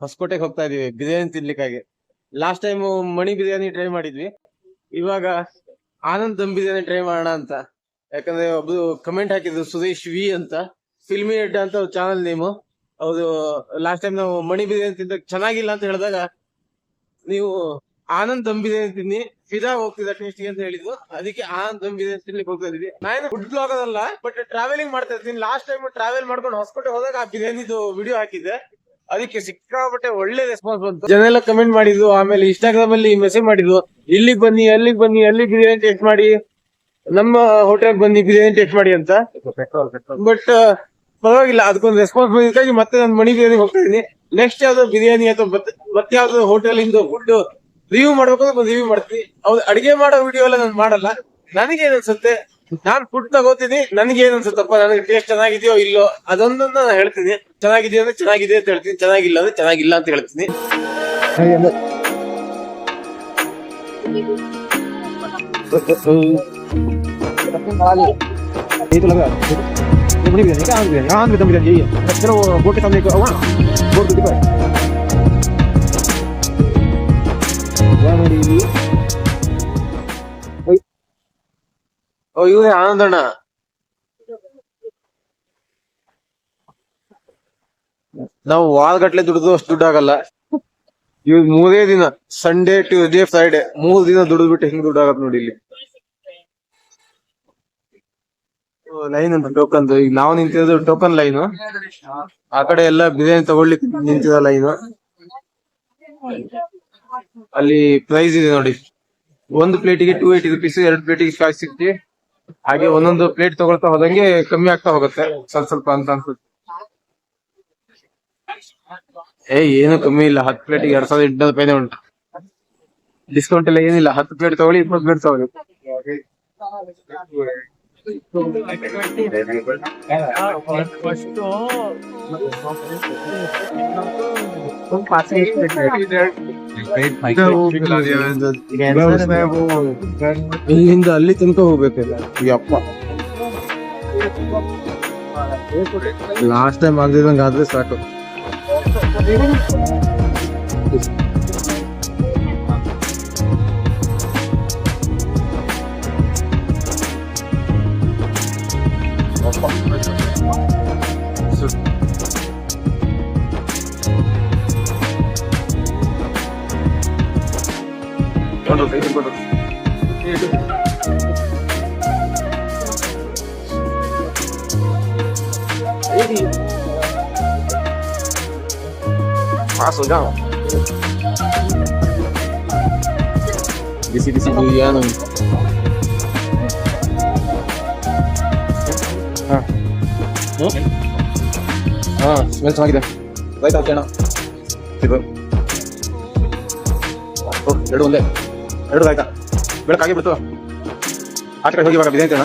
ಹೊಸಕೋಟೆಗೆ ಹೋಗ್ತಾ ಇದೀವಿ. Biryani ತಿನ್ಲಿಕ್ಕಾಗಿ. Last time Mani biryani try ಮಾಡಿದ್ವಿ. ಇವಾಗ ಆನಂದ್ ದಮ್ ಬಿರಿಯಾನಿ ಟ್ರೈ ಮಾಡೋಣ ಅಂತ. ಯಾಕಂದ್ರೆ ಒಬ್ರು ಕಮೆಂಟ್ ಹಾಕಿದ್ರು ಸುರೇಶ್ ವಿ ಅಂತ. ಫಿಲ್ಮಿ ಅಡ್ಡ ಅಂತ ಚಾನಲ್ ನೇಮು ಅವರು ಲಾಸ್ಟ್ ಟೈಮ್ ನಾವು ಮಣಿ ಬಿರಿಯಾನಿ ತಿಂದಾಗ ಚೆನ್ನಾಗಿಲ್ಲ ಅಂತ ಹೇಳಿದಾಗ ನೀವು ಆನಂದ್ ದಮ್ ಬಿರಿಯಾನಿ ತಿನ್ನಿ ಫಿದಾ ಹೋಗ್ತಿದ್ದ ಟೇಸ್ಟ್ ಅಂತ ಹೇಳಿದ್ರು. ಅದಕ್ಕೆ ಆನಂದ್ ದಮ್ ಬಿರಿಯಾನಿ ತಿನ್ಲಿಕ್ಕೆ ಹೋಗ್ತಾ ಇದೀವಿ ನಾನು ಫುಡ್ ಬ್ಲಾಗರ್ ಅಲ್ಲ ಬಟ್ ಟ್ರಾವೆಲಿಂಗ್ ಮಾಡ್ತಾ ಇರ್ತೀನಿ ಲಾಸ್ಟ್ ಟೈಮ್ ಟ್ರಾವೆಲ್ ಮಾಡ್ಕೊಂಡು ಹೊಸಕೋಟೆ ಹೋದಾಗ ಆ ಬಿರಿಯಾನಿದು ವಿಡಿಯೋ ಹಾಕಿದ್ದೆ. ಅದಕ್ಕೆ ಸಿಕ್ಕಾಪಟ್ಟೆ ಒಳ್ಳೆ ರೆಸ್ಪಾನ್ಸ್ ಬಂತು. ಜನ ಎಲ್ಲ ಕಮೆಂಟ್ ಮಾಡಿದ್ರು ಆಮೇಲೆ ಇನ್ಸ್ಟಾಗ್ರಾಮ್ ಅಲ್ಲಿ ಮೆಸೇಜ್ ಮಾಡಿದ್ರು ಇಲ್ಲಿಗೆ ಬನ್ನಿ ಅಲ್ಲಿಗೆ ಬನ್ನಿ ಅಲ್ಲಿ ಬಿರಿಯಾನಿ ಟೇಸ್ಟ್ ಮಾಡಿ ನಮ್ಮ ಹೋಟೆಲ್ ಬನ್ನಿ ಬಿರಿಯಾನಿ ಟೇಸ್ಟ್ ಮಾಡಿ ಅಂತ. ಬಟ್ ಪರವಾಗಿಲ್ಲ ಅದಕ್ಕೊಂದು ರೆಸ್ಪಾನ್ಸ್ ಬಂದಿದ್ದಾಗಿ ಮತ್ತೆ ನಾನು ಮಣಿ ಬಿರಿಯಾನಿ ಹೋಗ್ತಾ ನೆಕ್ಸ್ಟ್ ಯಾವ್ದೋ ಬಿರಿಯಾನಿ ಅಥವಾ ಮತ್ತೆ ಯಾವ್ದೋ ಹೋಟೆಲ್ ಇಂದ ಫುಡ್ ರಿವ್ಯೂ ಮಾಡ್ಬೇಕು ಒಂದು ರಿವ್ಯೂ ಮಾಡ್ತೀನಿ. ಅವ್ರು ಅಡಿಗೆ ಮಾಡೋ ವಿಡಿಯೋ ಎಲ್ಲ ನಾನು ಮಾಡಲ್ಲ. ನನಗೆ ಅನ್ಸುತ್ತೆ? ನಾನ್ ಫುಡ್ ತಗೋತೀನಿ ನನ್ಗೆ ಏನ್ ಅನ್ಸುತ್ತಪ್ಪ ನನಗೆ ಟೇಸ್ಟ್ ಚೆನ್ನಾಗಿದೆಯೋ ಇಲ್ಲೋ ಅದೊಂದನ್ನ ನಾನು ಹೇಳ್ತೀನಿ. ಚೆನ್ನಾಗಿದೆ ಅಂದ್ರೆ ಚೆನ್ನಾಗಿದೆ ಅಂತ ಹೇಳ್ತೀನಿ. ಚೆನ್ನಾಗಿಲ್ಲ ಅಂದ್ರೆ ಚೆನ್ನಾಗಿಲ್ಲ ಅಂತ ಹೇಳ್ತೀನಿ. ಬಿರಿಯಾನಿ ಇವನೇ ಆನಂದಣ್ಣ. ನಾವು ವಾರಗಟ್ಲೆ ದುಡಿದು ಅಷ್ಟು ದುಡ್ಡು ಆಗಲ್ಲ ಇವ್ ಮೂರೇ ದಿನ ಸಂಡೇ ಟ್ಯೂಸ್ಡೇ ಫ್ರೈಡೆ ಮೂರ್ ದಿನ ದುಡಿದು ಬಿಟ್ಟು ಹೆಂಗ್ ದುಡ್ಡು ಆಗತ್ ನೋಡಿ ಇಲ್ಲಿ. ಲೈನ್ ಅಂತ ಟೋಕನ್ ಈಗ ನಾವು ನಿಂತಿರೋದು ಟೋಕನ್ ಲೈನ್ ಆ ಕಡೆ ಎಲ್ಲ ಬಿರಿಯಾನಿ ತಗೊಳ್ಳಿ ನಿಂತಿರೋ ಲೈನ್ ಅಲ್ಲಿ ಪ್ರೈಸ್ ಇದೆ ನೋಡಿ. ಒಂದು ಪ್ಲೇಟಿಗೆ ಟೂ ಏಯ್ಟಿ ರುಪೀಸ್ ಎರಡು ಪ್ಲೇಟಿಗೆ ಫೈವ್ ಸಿಕ್ಸ್ಟಿ ಹಾಗೆ ಒಂದೊಂದು ಪ್ಲೇಟ್ ತಗೊಳ್ತಾ ಹೋದಂಗೆ ಕಮ್ಮಿ ಆಗ್ತಾ ಹೋಗುತ್ತೆ. ಸ್ವಲ್ಪ ಸ್ವಲ್ಪ ಅಂತ ಅನ್ಸುತ್ತೆ. ಏ, ಏನು ಕಮ್ಮಿ ಇಲ್ಲ. ಹತ್ತು ಪ್ಲೇಟಿಗೆ ಎರಡ್ ಸಾವಿರದ ಎಂಟುನೂರು ರೂಪಾಯಿನೇ ಉಂಟು. ಡಿಸ್ಕೌಂಟ್ ಎಲ್ಲ ಏನಿಲ್ಲ. ಹತ್ತು ಪ್ಲೇಟ್ ತಗೊಳ್ಳಿ, ಇಪ್ಪತ್ತು ಪ್ಲೇಟ್ ತಗೊಳ್ಳಿ. ಇಲ್ಲಿಂದ ಅಲ್ಲಿ ತನಕ ಹೋಗ್ಬೇಕಲ್ಲ ಯಪ್ಪ ಲಾಸ್ಟ್ ಟೈಮ್ ಆಗದಿದಂಗ ಆದ್ರೆ ಸಾಕು Paso ya. Bici bici Juliano. ಹಾ ಹಾ ಸ್ಮೆಲ್ ಚೆನ್ನಾಗಿದೆ ರೈಟ್ ಹಾಕೋಣ ಇದು ಓ ಎರಡು ಒಂದೇ ಎರಡು ಆಯ್ತಾ ಬೆಳಕಾಗಿ ಬಿಡ್ತು ಆ ಕಡೆ ಹೋಗಿ ಇವಾಗ ಬಿದೆ ಅಂತೇಣ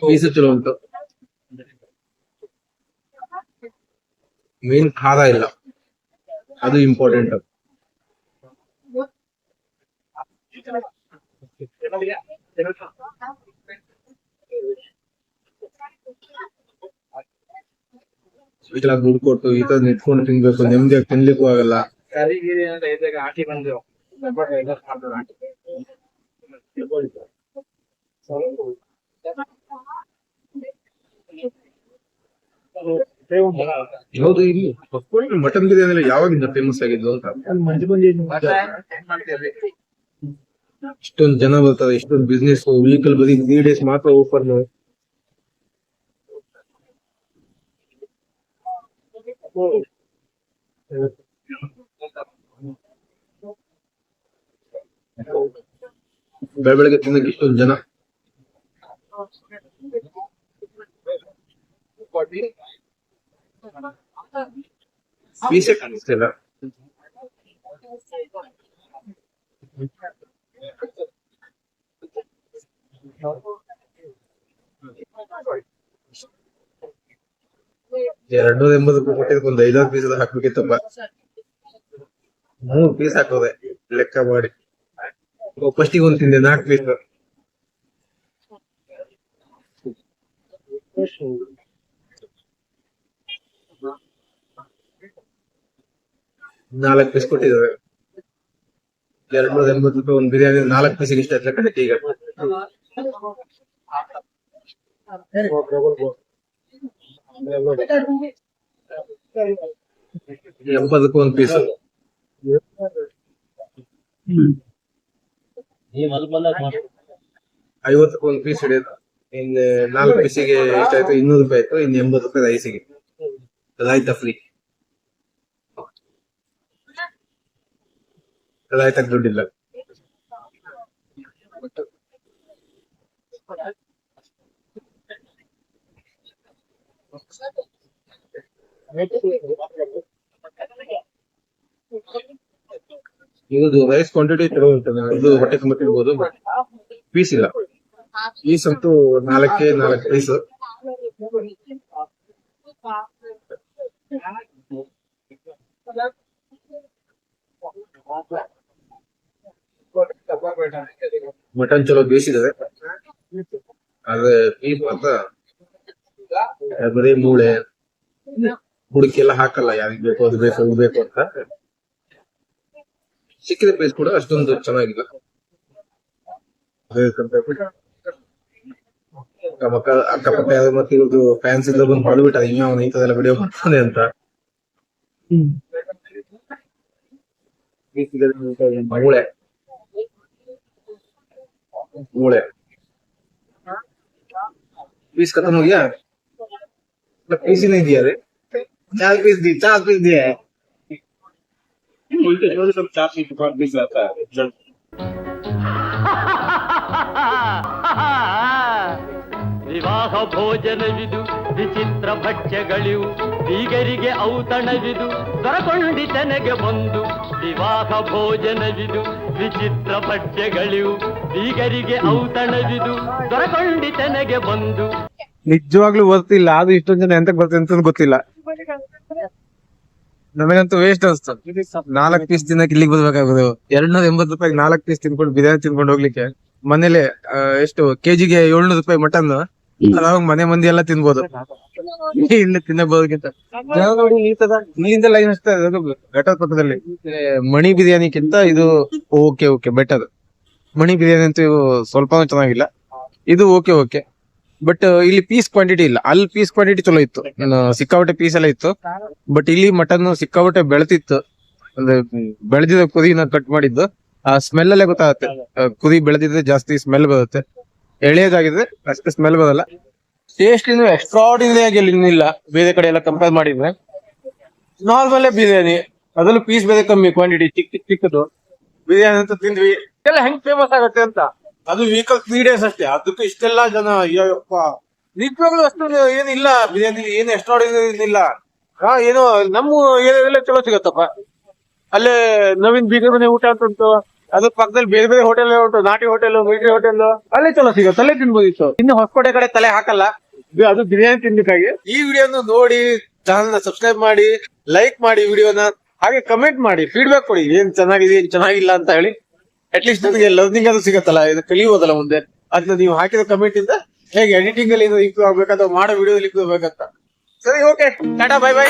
ಪೀಸ್ ಚಲೋ ಉಂಟು ಮೇನ್ ಖಾರ ಇಲ್ಲ. ಅದು ಇಂಪಾರ್ಟೆಂಟ್ ತರ ದುಡ್ಡು ಕೊಟ್ಟು ಈ ತರ ನಿಂತ್ಕೊಂಡು ತಿನ್ಬೇಕು ನೆಮ್ಮದಿಯಾಗಿ ತಿನ್ಲಿಕ್ಕೂ ಆಗಲ್ಲ. ಕರಿಗಿರಿ ಅಂತ ಇದ್ದಾಗ ಆಟಿ ಬಂದೆವು ಆಟಿ ಹೌದು ಇಲ್ಲಿ. ಹೊಸಕೋಟೆ ಮಟನ್ ಬಿರಿಯಾನಿ ಯಾವಾಗಿಂದ ಫೇಮಸ್ ಆಗಿದ್ದು ಅಂತ. ಇಷ್ಟೊಂದು ಜನ ಬರ್ತಾರೆ ಇಷ್ಟೊಂದು ಬಿಸ್ನೆಸ್ ವೆಹಿಕಲ್ ಬರೀ ತ್ರೀ ಡೇಸ್ ಮಾತ್ರ ಓಪನ್ ಬೆಳಗ್ಗೆ ತಿನ್ನಕ್ಕೆ ಇಷ್ಟೊಂದು ಜನ. ಪೀಸೆ ಕಾಣಿಸ್ತಿಲ್ಲ. ಎರಡು ನೂರ ಎಂಬತ್ತು ರೂಪಾಯಿ ಕೊಟ್ಟಿದ್ದಕ್ಕೆ ಒಂದು ಐದಾರು ಪೀಸ್ ಹಾಕ್ಬೇಕಿತ್ತಪ್ಪ ಮೂರು ಪೀಸ್ ಹಾಕೋದೆ, ಲೆಕ್ಕ ಮಾಡಿ. ಫಸ್ಟಿಗೆ ಒಂದು ತಿಂದೆ, ನಾಲ್ಕು ಪೀಸ್ ನಾಲ್ಕು ಪೀಸ್ ಕೊಟ್ಟಿದ್ದಾರೆ ಎರಡ್ ನೂರ ಎಂಬತ್ತು ರೂಪಾಯಿ ಒಂದು ಬಿರಿಯಾನಿ, ನಾಲ್ಕು ಪೀಸಿಗೆ ಇಷ್ಟ ಕಡೆ ಈಗ. ಎಂಬತ್ತಕ್ಕೆ ಒಂದು ಪೀಸ್ ಐವತ್ತಕ್ಕೂ ಒಂದು ಪೀಸ್ ಹಿಡಿಯೋದು ಇನ್ ನಾಲ್ಕು ಪೀಸಿಗೆ ಎಷ್ಟಾಯ್ತು ಇನ್ನೂರು ರೂಪಾಯಿ ಆಯ್ತು, ಇನ್ನು ಎಂಬತ್ತು ರೂಪಾಯಿ ರೈಸಿಗೆ ಅದಾಯ್ತಾ ಫ್ರೀ ರಾಯ್ತಕ್ಕೆ ದುಡ್ಡಿಲ್ಲ. ಇದು ರೈಸ್ ಕ್ವಾಂಟಿಟಿ ಚಲೋ ಇರ್ತದೆ ಇದು ಹೊಟ್ಟೆ ತುಂಬ ತಿನ್ಬೋದು. ಪೀಸ್ ಇಲ್ಲ. ಪೀಸ್ ಅಂತೂ ನಾಲ್ಕೇ, ನಾಲ್ಕು ಪೀಸ್ ಮಟನ್ ಚಲೋ ಬೇಯಿಸಿದ್ದಾರೆ ಆದ್ರೆ ಬೀಫ್ ಅಂತ ಬರೀ ಮೂಳೆ ಹುಡುಕಿ ಎಲ್ಲ ಹಾಕಲ್ಲ ಯಾರಿಗ್ ಬೇಕು ಅದು ಬೇಕು ಅದು ಬೇಕು ಅಂತ. ಸಿಕ್ಕಿದ ಪೀಸ್ ಕೂಡ ಅಷ್ಟೊಂದು ಚೆನ್ನಾಗಿಲ್ಲ. ಅಕ್ಕಪಕ್ಕ ಮತ್ತೆ ಇವ್ರದ್ದು ಫ್ಯಾನ್ಸ್ ಇದ್ದ ಬಂದು ಹೊಡೆದ್ಬಿಟ್ಟ ಇನ್ನ ಅವನು ಇಂಥದೆಲ್ಲ ವಿಡಿಯೋ ಮಾಡ್ತಾನೆ ಅಂತ. ಮೂಳೆ. ಮೂಳೆ पीस खत्म हो गया मतलब पीस ही नहीं दिया रे चार पीस दी चार पीस दिया है उल्टे छोटे सब चार पीस दुकान पीस रहता है ವಿವಾಹ ಭೋಜನವಿದು ವಿಚಿತ್ರ ಭಕ್ಷ್ಯಗಳಿವು ಬೀಗರಿಗೆ ಔತಣವಿದು ದೊರಕೊಂಡಿತನೆಗೆ ಬಂದು ವಿವಾಹ ಭೋಜನವಿದು ವಿಚಿತ್ರ ಭಕ್ಷ್ಯಗಳಿವು ಬೀಗರಿಗೆ ಔತಣವಿದು ಬಂದು. ನಿಜವಾಗ್ಲೂ ಓದ್ತಿಲ್ಲ ಅದು ಇಷ್ಟೊಂದ್ ಜನ ಎಂತ ಬರ್ತದೆ ಅಂತ ಗೊತ್ತಿಲ್ಲ. ನನಗಂತೂ ವೇಸ್ಟ್ ಅನ್ಸ್ತು ನಾಲ್ಕ್ ಪೀಸ್ ತಿನ್ನಕ್ ಇಲ್ಲಿಗೆ ಬರ್ಬೇಕಾಗುದು ಎರಡ್ ನೂರ ಎಂಬತ್ತು ರೂಪಾಯಿ ನಾಲ್ಕ್ ಪೀಸ್ ತಿನ್ಕೊಂಡು ಬಿರಿಯಾನಿ ತಿನ್ಕೊಂಡು ಹೋಗ್ಲಿಕ್ಕೆ ಮನೇಲೆ ಎಷ್ಟು, ಕೆಜಿಗೆ ಏಳ್ನೂರು ರೂಪಾಯಿ ಮಟನ್ ಮನೆ ಮಂದಿ ಎಲ್ಲ ತಿನ್ಬೋದು. ಇಲ್ಲಿ, ತಿನ್ನಬಹುದಕ್ಕಿಂತ. ನೋಡಿ, ಈ ತರ, ಇಲ್ಲಿಂದ ಲೈನ್ ಅಷ್ಟೇ ಘಟದ ಪಕ್ಕದಲ್ಲಿ ಮಣಿ ಬಿರಿಯಾನಿಕ್ಕಿಂತ ಇದು okay okay, better. Mani biryani ಅಂತೂ ಸ್ವಲ್ಪ ಚೆನ್ನಾಗಿಲ್ಲ. ಇದು ಓಕೆ ಓಕೆ ಬಟ್ ಇಲ್ಲಿ ಪೀಸ್ ಕ್ವಾಂಟಿಟಿ ಇಲ್ಲ. ಅಲ್ಲಿ ಪೀಸ್ ಕ್ವಾಂಟಿಟಿ ಚಲೋ ಇತ್ತು. ಸಿಕ್ಕಾಬಟ್ಟೆ ಸಿಕ್ಕಾಪಟ್ಟೆ ಪೀಸ್ ಎಲ್ಲ ಇತ್ತು. ಬಟ್ ಇಲ್ಲಿ ಮಟನ್ ಸಿಕ್ಕಾಪಟ್ಟೆ ಬೆಳೆತಿತ್ತು ಅಂದ್ರೆ ಬೆಳೆದಿದ್ದ ಕುದಿನ ಕಟ್ ಮಾಡಿದ್ದು. ಆ ಸ್ಮೆಲ್ ಅಲ್ಲೇ ಗೊತ್ತಾಗುತ್ತೆ. ಕುದಿ ಬೆಳೆದಿದ್ರೆ ಜಾಸ್ತಿ ಸ್ಮೆಲ್ ಬರುತ್ತೆ. ಎಳೆಯದಾಗಿದ್ರೆ ಅಷ್ಟು ಸ್ಮೆಲ್ ಬರಲ್ಲ. ಟೇಸ್ಟ್ ಇನ್ನು ಎಕ್ಸ್ಟ್ರಾಡಿನರಿ ಆಗಿ ಇನ್ನಿಲ್ಲ. ಬೇರೆ ಕಡೆ ಎಲ್ಲ ಕಂಪೇರ್ ಮಾಡಿದ್ರೆ. ನಾರ್ಮಲ್ ಬಿರಿಯಾನಿ. ಅದ್ರಲ್ಲೂ ಪೀಸ್ ಬೇರೆ ಕಮ್ಮಿ ಕ್ವಾಂಟಿಟಿ ಚಿಕ್ಕ ಚಿಕ್ಕ ಚಿಕ್ಕದು. ಬಿರಿಯಾನಿ ಅಂತ ತಿಂದ್ವಿ. ಎಲ್ಲ ಹೆಂಗ್ ಫೇಮಸ್ ಆಗತ್ತೆ ಅಂತ? ಅದು ವೀಕಲ್ ತ್ರೀ ಡೇಸ್ ಅಷ್ಟೇ. ಅದಕ್ಕೂ ಇಷ್ಟೆಲ್ಲ ಜನ ಅಯ್ಯಪ್ಪ ನಿಜವಾಗ್ಲೂ ಅಷ್ಟು ಏನಿಲ್ಲ. ಬಿರಿಯಾನಿ ಏನು ಎಕ್ಸ್ಟ್ರಾಡಿನರಿ ಇಲ್ಲ ಹಾ ಏನೋ, ನಮ್ಮ ಏರಿಯಾದಲ್ಲೇ ಚಲೋ ಸಿಗತ್ತಪ್ಪ. ಅಲ್ಲೇ ನವೀನ್ ಬೀಗರ್ ಮನೆ ಊಟ ಅಂತ ಉಂಟು. ಅದ್ರ ಪಕ್ಕದಲ್ಲಿ ಬೇರೆ ಬೇರೆ ಹೋಟೆಲ್ ಉಂಟು. ನಾಟಿ ಹೋಟೆಲ್ ಮಿಲಿಟರಿ ಹೋಟೆಲ್ ಅಲ್ಲೇ ಚಲೋ ಸಿಗುತ್ತೆ. ಅಲ್ಲೇ ತಿನ್ಬೋದಿತ್ತು. ಇನ್ನು ಹೊಸಕೋಟೆ ಕಡೆ ತಲೆ ಹಾಕಲ್ಲ. ಅದು ಬಿರಿಯಾನಿ ತಿನ್ಬೇಕಾಗಿ ಈ ವಿಡಿಯೋನ ನೋಡಿ ಚಾನಲ್ನ ಸಬ್ಸ್ಕ್ರೈಬ್ ಮಾಡಿ ಲೈಕ್ ಮಾಡಿ ವಿಡಿಯೋನ. ಹಾಗೆ ಕಮೆಂಟ್ ಮಾಡಿ ಫೀಡ್ಬ್ಯಾಕ್ ಕೊಡಿ. ಏನ್ ಚೆನ್ನಾಗಿದೆ, ಏನ್ ಚೆನ್ನಾಗಿಲ್ಲ ಅಂತ ಹೇಳಿ. ಅಟ್ಲೀಸ್ಟ್ ನನಗೆ ಲರ್ನಿಂಗ್ ಅದು ಸಿಗತ್ತಲ್ಲ, ಇದು ಕಲಿಯೋದಲ್ಲ ಮುಂದೆ. ಅದನ್ನ ನೀವು ಹಾಕಿದ ಕಮೆಂಟ್ ಇಂದ ಹೇಗೆ ಎಡಿಟಿಂಗ್ ಅಲ್ಲಿ ಇಂಪ್ರೂವ್ ಆಗ್ಬೇಕು ಮಾಡೋ ವಿಡಿಯೋದಲ್ಲಿ ಇಂಪ್ರೂವ್ ಆಗ್ಬೇಕಂತ. ಸರಿ ಓಕೆ ಟಾಟಾ ಬೈ ಬೈ